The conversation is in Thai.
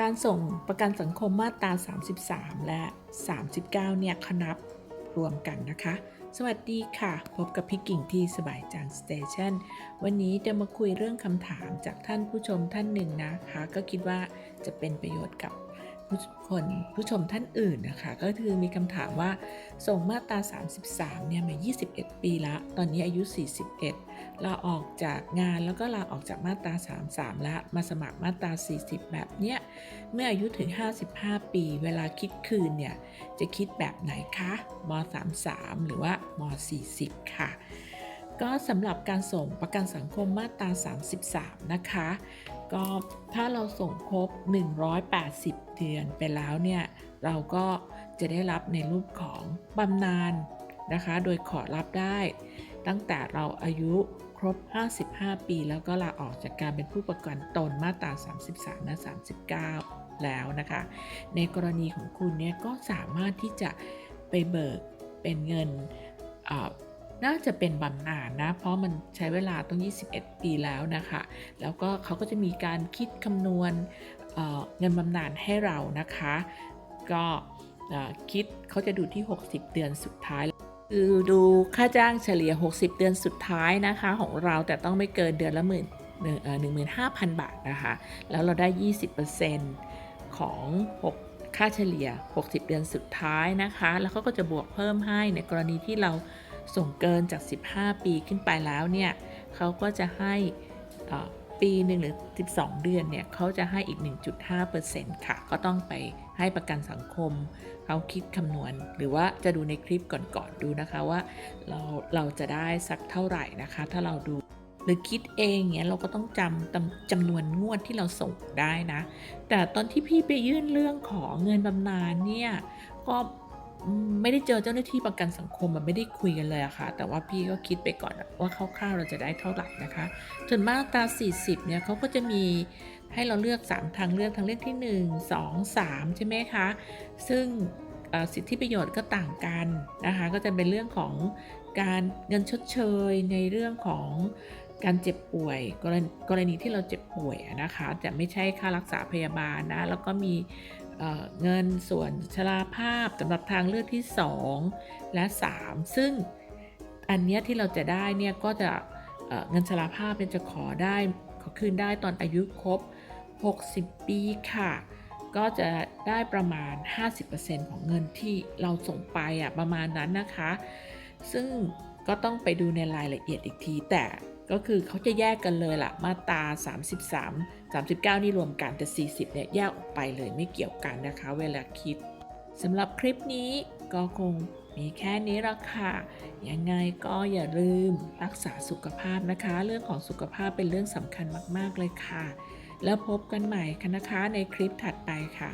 การส่งประกันสังคมมาตรา 33 และ 39 เนี่ยคนับรวมกันนะคะ สวัสดีค่ะ พบกับพี่กิ่งที่สบายจังสเตชันวันนี้จะมาคุยเรื่องคำถามจากท่านผู้ชมท่านหนึ่งนะคะ ก็คิดว่าจะเป็นประโยชน์กับ ผู้คนผู้ชมท่านอื่นนะคะ ก็คือมีคำถามว่าส่งมาตรา 33 เนี่ยมา 21 ปีละ ตอนนี้อายุ 41ลาออกจากงานแล้วก็ลาออกจากมาตรา 33แล้วมาสมัครมาตรา 40 แบบเนี้ยเมื่ออายุถึง 55 ปี เวลาคิดคืนเนี่ย จะคิดแบบไหนคะม33 หรือว่าม40 ค่ะ ก็สำหรับการส่งประกันสังคมมาตรา 33 นะคะ ก็ถ้าเราส่งครบ 180 เดือนไปแล้วเนี่ย เราก็จะได้รับในรูปของบำนาญนะคะ โดยขอรับได้ ตั้งแต่เราอายุครบ 55 ปี แล้วก็ลาออกจากการเป็นผู้ประกันตนมาตรา 33 และ 39 แล้วนะคะ ในกรณีของคุณเนี่ยก็สามารถที่จะไปเบิกเป็นเงินเน่าจะเป็นบำนาญนะ เพราะมันใช้เวลาต้อง 21 ปีแล้วนะคะ แล้วก็เขาก็จะมีการคิดคำนวณเเงินบำนาญให้เรานะคะ ก็คิดเขาจะดูที่ 60 เดือนสุดท้ายคือดูค่าจ้างเฉลี่ย 60 เดือนสุดท้ายนะคะ ของเราแต่ต้องไม่เกินเดือนละหมื่นหนึ่งหมื่นห้าพันบาทนะคะ แล้วเราได้ 20%ของ 6 ค่าเฉลี่ย 60 เดือนสุดท้ายนะคะ แล้วเขาก็จะบวกเพิ่มให้ในกรณีที่เรา ส่งเกินจาก 15 ปีขึ้นไปแล้วเนี่ยเขาก็จะให้ปีหนึ่งหรือ 12 เดือนเนี่ยเขาจะให้อีก 1.5%ค่ะ ก็ต้องไปให้ประกันสังคม เขาคิดคำนวณ หรือว่าจะดูในคลิปก่อนๆดูนะคะว่าเราเราจะได้สักเท่าไหร่นะคะ ถ้าเราดูหรือคิดเองเนี่ยเราก็ต้องจำจำนวนงวดที่เราส่งได้นะ แต่ตอนที่พี่ไปยื่นเรื่องของเงินบำนาญเนี่ยก็ ไม่ได้เจอเจ้าหน้าที่ประกันสังคมมันไม่ได้คุยกันเลยอะค่ะ แต่ว่าพี่ก็คิดไปก่อนว่าคร่าวๆเราจะได้เท่าไหร่นะคะส่วนมาตรา 40 เนี่ยเขาก็จะมีให้เราเลือก 3 ทางเลือกทางเลือกที่ 1 2 3 ใช่ไหมคะ ซึ่งสิทธิประโยชน์ก็ต่างกันนะคะ ก็จะเป็นเรื่องของการเงินชดเชยในเรื่องของการเจ็บป่วยกรณกรณีที่เราเจ็บป่วยนะคะ จะไม่ใช่ค่ารักษาพยาบาลนะ แล้วก็มี เเงินส่วนชราภาพสำหรับทางเลือกที่ 2 และ 3 ซึ่งอันเนี้ยที่เราจะได้เนี่ยก็จะเเงินชราภาพเนี่ยจะขอได้ขอคืนได้ตอนอายุครบ 60 ปีค่ะ ก็จะได้ประมาณ 50%ของเงินที่เราส่งไปอะประมาณนั้นนะคะ ซึ่งก็ต้องไปดูในรายละเอียดอีกทีแต่ ก็คือเขาจะแยกกันเลยล่ะ มาตรา33 39 นี่รวมกันแต่ 40 เนี่ยแยกออกไปเลยไม่เกี่ยวกันนะคะ เวลาคิดสำหรับคลิปนี้ก็คงมีแค่นี้ละค่ะ ยังไงก็อย่าลืมรักษาสุขภาพนะคะ เรื่องของสุขภาพเป็นเรื่องสำคัญมาก ๆ เลยค่ะ แล้วพบกันใหม่กันนะคะในคลิปถัดไปค่ะ